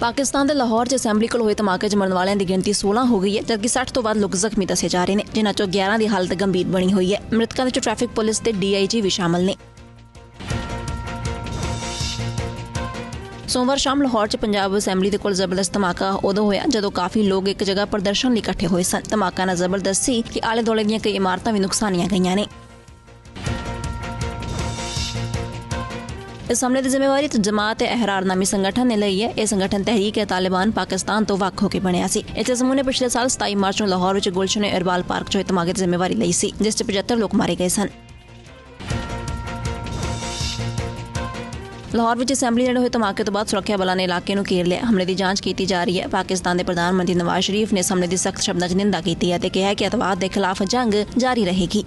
ਪਾਕਿਸਤਾਨ ਦੇ ਲਾਹੌਰ 'ਚ ਅਸੈਂਬਲੀ ਕੋਲ ਹੋਏ ਧਮਾਕੇ 'ਚ ਮਰਨ ਵਾਲਿਆਂ ਦੀ ਗਿਣਤੀ 16 ਹੋ ਗਈ ਹੈ, ਜਦਕਿ 60 ਤੋਂ ਵੱਧ ਲੋਕ ਜ਼ਖਮੀ ਦੱਸੇ ਜਾ ਰਹੇ ਨੇ, ਜਿਨ੍ਹਾਂ 'ਚੋਂ 11 ਦੀ ਹਾਲਤ ਗੰਭੀਰ ਬਣੀ ਹੋਈ ਹੈ। ਮ੍ਰਿਤਕਾਂ ਵਿੱਚ ਟ੍ਰੈਫਿਕ ਪੁਲਿਸ ਤੇ ਡੀਆਈਜੀ ਵੀ ਸ਼ਾਮਲ ਨੇ। ਸੋਮਵਾਰ ਸ਼ਾਮ ਲਾਹੌਰ 'ਚ ਪੰਜਾਬ ਅਸੈਂਬਲੀ ਦੇ ਕੋਲ ਜ਼ਬਰਦਸਤ ਧਮਾਕਾ ਉਦੋਂ ਹੋਇਆ, ਜਦੋਂ ਕਾਫੀ ਲੋਕ ਇੱਕ ਜਗ੍ਹਾ ਪ੍ਰਦਰਸ਼ਨ ਲਈ ਇਕੱਠੇ ਹੋਏ ਸਨ। ਧਮਾਕਾ ਨਾਲ ਜ਼ਬਰਦਸਤ ਸੀ ਕਿ ਆਲੇ ਦੁਆਲੇ ਦੀਆਂ ਕਈ ਇਮਾਰਤਾਂ ਵੀ ਨੁਕਸਾਨੀਆਂ ਗਈਆਂ ਨੇ। ਇਸ ਹਮਲੇ ਦੀ ਜ਼ਿੰਮੇਵਾਰੀ ਤੇ ਜਮਾਤ ਅਹਿਰਾਰਨਾਮੀ ਸੰਗਠਨ ਨੇ ਲਈ ਹੈ। ਇਹ ਸੰਗਠਨ ਤਹਿਰੀਕ ਤਾਲਿਬਾਨ ਪਾਕਿਸਤਾਨ ਤੋਂ ਵੱਖ ਹੋ ਕੇ ਬਣਿਆ ਸੀ। ਇਸ ਸਮੂਹ ਨੇ ਪਿਛਲੇ ਸਾਲ 27 ਮਾਰਚ ਨੂੰ ਲਾਹੌਰ ਵਿੱਚ ਗੁਲਸ਼ਨ ਇਰਬਾਲ ਪਾਰਕ 'ਚ ਹੋਏ ਧਮਾਕੇ ਦੀ ਜ਼ਿੰਮੇਵਾਰੀ ਲਈ ਸੀ, ਜਿਸ 'ਚ 75 ਲੋਕ ਮਾਰੇ ਗਏ ਸਨ। ਲਾਹੌਰ ਵਿੱਚ ਅਸੈਂਬਲੀ ਨੇੜੇ ਹੋਏ ਧਮਾਕੇ ਤੋਂ ਬਾਅਦ ਸੁਰੱਖਿਆ ਬਲਾਂ ਨੇ ਇਲਾਕੇ ਨੂੰ ਘੇਰ ਲਿਆ। ਹਮਲੇ ਦੀ ਜਾਂਚ ਕੀਤੀ ਜਾ ਰਹੀ ਹੈ। ਪਾਕਿਸਤਾਨ ਦੇ ਪ੍ਰਧਾਨ ਮੰਤਰੀ ਨਵਾਜ਼ ਸ਼ਰੀਫ ਨੇ ਇਸ ਹਮਲੇ ਦੀ ਸਖਤ ਸ਼ਬਦਾਂ 'ਚ ਨਿੰਦਾ ਕੀਤੀ ਹੈ ਤੇ ਕਿਹਾ ਕਿ ਅਤਵਾਦ ਦੇ ਖਿਲਾਫ ਜੰਗ ਜਾਰੀ ਰਹੇਗੀ।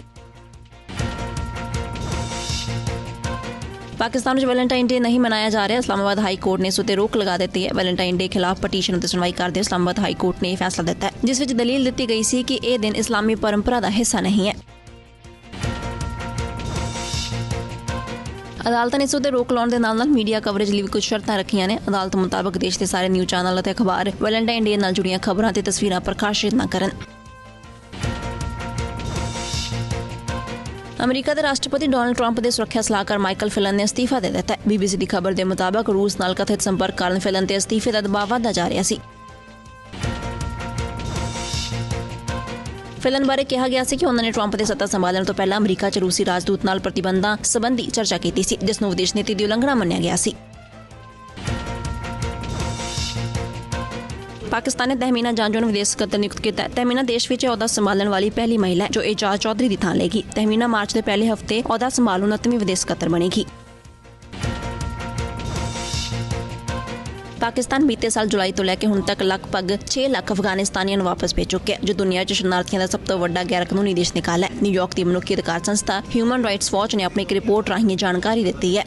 ਪਾਕਿਸਤਾਨ ਵਿੱਚ ਵੈਲੈਂਟਾਈਨ ਡੇ ਨਹੀਂ ਮਨਾਇਆ ਜਾ ਰਿਹਾ। ਇਸਲਾਮਾਬਾਦ ਹਾਈ ਕੋਰਟ ਨੇ ਇਸ ਉੱਤੇ ਰੋਕ ਲਗਾ ਦਿੱਤੀ ਹੈ। ਵੈਲੈਂਟਾਈਨ ਡੇ ਖਿਲਾਫ ਪਟੀਸ਼ਨ ਉੱਤੇ ਸੁਣਵਾਈ ਕਰਦੇ ਇਸਲਾਮਾਬਾਦ ਹਾਈ ਕੋਰਟ ਨੇ ਇਹ ਫੈਸਲਾ ਦਿੱਤਾ ਹੈ, ਜਿਸ ਵਿੱਚ ਦਲੀਲ ਦਿੱਤੀ ਗਈ ਸੀ ਕਿ ਇਹ ਦਿਨ ਇਸਲਾਮੀ ਪਰੰਪਰਾ ਦਾ ਹਿੱਸਾ ਨਹੀਂ ਹੈ। ਅਦਾਲਤ ਨੇ ਇਸ ਉਤੇ ਰੋਕ ਲਾਉਣ ਦੇ ਨਾਲ ਨਾਲ ਮੀਡੀਆ ਕਵਰੇਜ ਲਈ ਵੀ ਕੁਝ ਸ਼ਰਤਾਂ ਰੱਖੀਆਂ ਨੇ। ਅਦਾਲਤ ਮੁਤਾਬਕ ਦੇਸ਼ ਦੇ ਸਾਰੇ ਨਿਊਜ਼ ਚੈਨਲ ਅਤੇ ਅਖਬਾਰ ਵੈਲੈਂਟਾਈਨ ਡੇ ਨਾਲ ਜੁੜੀਆਂ ਖਬਰਾਂ ਤੇ ਤਸਵੀਰਾਂ ਪ੍ਰਕਾਸ਼ਿਤ ਨਾ ਕਰਨ। ਅਮਰੀਕਾ ਦੇ ਰਾਸ਼ਟਰਪਤੀ ਡੋਨਲਡ ਟਰੰਪ ਦੇ ਸੁਰੱਖਿਆ ਸਲਾਹਕਾਰ ਮਾਈਕਲ ਫਿਲਨ ਨੇ ਅਸਤੀਫਾ ਦੇ ਦਿੱਤਾ ਹੈ। ਬੀਬੀਸੀ ਦੀ ਖਬਰ ਦੇ ਮੁਤਾਬਕ ਰੂਸ ਨਾਲ ਕਥਿਤ ਸੰਪਰਕ ਕਾਰਨ ਫਿਲਨ ਤੇ ਅਸਤੀਫੇ ਦਾ ਦਬਾਅ ਵਧਦਾ ਜਾ ਰਿਹਾ ਸੀ। ਫਿਲਨ ਬਾਰੇ ਕਿਹਾ ਗਿਆ ਸੀ ਕਿ ਉਹਨਾਂ ਨੇ ਟਰੰਪ ਦੇ ਸੱਤਾ ਸੰਭਾਲਣ ਤੋਂ ਪਹਿਲਾਂ ਅਮਰੀਕਾ 'ਚ ਰੂਸੀ ਰਾਜਦੂਤ ਨਾਲ ਪ੍ਰਤੀਬੰਧਾਂ ਸੰਬੰਧੀ ਚਰਚਾ ਕੀਤੀ ਸੀ, ਜਿਸ ਨੂੰ ਵਿਦੇਸ਼ ਨੀਤੀ ਦੀ ਉਲੰਘਣਾ ਮੰਨਿਆ ਗਿਆ ਸੀ। ਪਾਕਿਸਤਾਨ ਨੇ ਤਹਿਮੀਨਾ ਜਾਂਜੋ ਨੂੰ ਵਿਦੇਸ਼ ਸਕੱਤਰ ਨਿਯੁਕਤ ਕੀਤਾ ਹੈ। ਤਹਿਮੀਨਾ ਦੇਸ਼ ਵਿੱਚ ਅਹੁਦਾ ਸੰਭਾਲਣ ਵਾਲੀ ਪਹਿਲੀ ਮਹਿਲਾ ਹੈ, ਜੋ ਏਜਾਜ਼ ਚੌਧਰੀ ਦੀ ਥਾਂ ਲਏਗੀ। ਤਹਿਮੀਨਾ ਮਾਰਚ ਦੇ ਪਹਿਲੇ ਹਫ਼ਤੇ ਅਹੁਦਾ ਸੰਭਾਲੂ 29ਵੀਂ ਵਿਦੇਸ਼ ਸਕੱਤਰ ਬਣੇਗੀ। ਪਾਕਿਸਤਾਨ ਬੀਤੇ ਸਾਲ ਜੁਲਾਈ ਤੋਂ ਲੈ ਕੇ ਹੁਣ ਤੱਕ ਲਗਭਗ 6 ਲੱਖ ਅਫਗਾਨਿਸਤਾਨੀਆਂ ਨੂੰ ਵਾਪਸ ਭੇਜ ਚੁੱਕਿਆ ਜੋ ਦੁਨੀਆ 'ਚ ਸ਼ਰਨਾਰਥੀਆਂ ਦਾ ਸਭ ਤੋਂ ਵੱਡਾ ਗੈਰ ਕਾਨੂੰਨੀ ਦੇਸ਼ ਨਿਕਾਲਾ ਹੈ। ਨਿਊਯਾਰਕ ਦੀ ਮਨੁੱਖੀ ਅਧਿਕਾਰ ਸੰਸਥਾ ਹਿਊਮਨ ਰਾਈਟਸ ਵਾਚ ਨੇ ਆਪਣੀ ਇੱਕ ਰਿਪੋਰਟ ਰਾਹੀਂ ਜਾਣਕਾਰੀ ਦਿੱਤੀ ਹੈ।